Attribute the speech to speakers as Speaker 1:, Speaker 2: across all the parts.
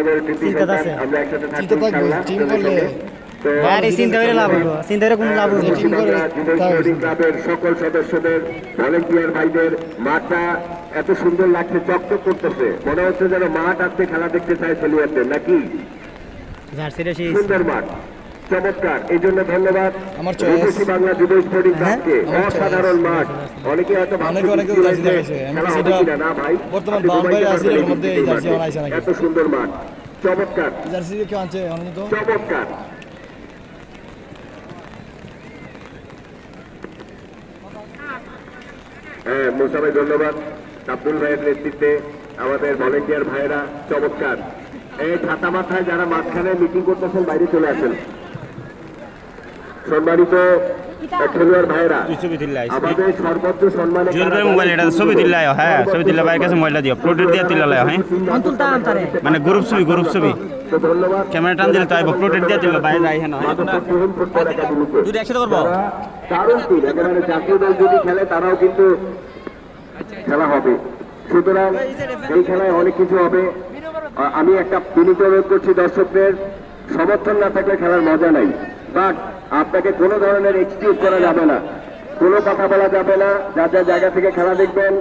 Speaker 1: আমাদের কৃতি
Speaker 2: চিন্তা আছে।
Speaker 1: আমরা একসাথে থাকব
Speaker 3: চিন্তা থাকবে, টিম করলে।
Speaker 1: সঙ্গে। তো
Speaker 2: রে চিন্তা করে লাভ হইব চিন্তা করে কোনো লাভ হইব
Speaker 3: টিম করে
Speaker 1: পশ্চিমবাংলা যুব
Speaker 3: তাও
Speaker 1: স্পোর্টিং ক্লাবের সকল সদস্যদের ভলেন্টিয়ার ভাইদের মাঠটা এত সুন্দর লাগছে চকচক করতেছে মনে হচ্ছে যেন মাঠ আসতে খেলা দেখতে চায় খেলোয়াড়দের নাকি সুন্দর মাঠ চমৎকার এই জন্য ধন্যবাদ। বাংলা যুব স্পোর্টিং ক্লাবকে অসাধারণ মাঠ। অনেকে হয়তো
Speaker 3: অনেকে অনেকে
Speaker 1: খেলা? না ভাই
Speaker 3: বর্তমান
Speaker 1: আপনি
Speaker 3: বাউন্ডারি আছে, এর মধ্যে এই জার্সি বানাইছে নাকি?
Speaker 1: এত সুন্দর মাঠ। চমৎকার।
Speaker 3: জার্সি কেউ আনছে অনেক তো?
Speaker 1: চমৎকার। হ্যাঁ মুসা ভাই ধন্যবাদ। আব্দুল ভাইয়ের নেতৃত্বে আমাদের ভলেন্টিয়ার ভাইয়েরা চমৎকার। এই ছাতা মাথায় যারা মাঝখানে মিটিং করতেছেন বাইরে চলে আসেন। সম্মানিত খেলোয়াড়। আমাদের সর্বোচ্চ সম্মানে
Speaker 4: মোবাইল এটা ছবি হ্যাঁ ছবি তুললে ভাইয়ের কাছে মোবাইলটা দিও। প্লোটের দিয়ে তুললে হ্যাঁ? মানে গ্রুপ ছবি গ্রুপ ছবি। ক্যামেরা টান দিলে তো আইব প্লোটের দিয়ে বাইরে যাই হ্যাঁ? দুটো একসাথে করব?
Speaker 1: তারা দারুণ একেবারে জাতীয় দল যদি খেলে তারাও কিন্তু খেলা হবে। সুতরাং এই খেলায় অনেক কিছু হবে। আমি একটা বিনীত অনুরোধ করছি দর্শকদের সমর্থন না থাকলে খেলার মজা নাই। বাট আপনাকে কোনো ধরনের এক্সকিউজ করা যাবে না। কোনো কথা বলা যাবে না। যার যার জায়গা থেকে খেলা দেখবেন।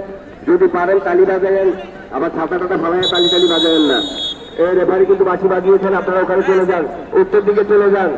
Speaker 1: যদি পারেন তালি বাজাবেন আবার ছাতা টাতা ফালায় তালি তালি বাজাবেন না। এই রেফারি কিন্তু বাঁশি বাজিয়েছেন। আপনারা ওখানে চলে যান। উত্তর দিকে চলে যান।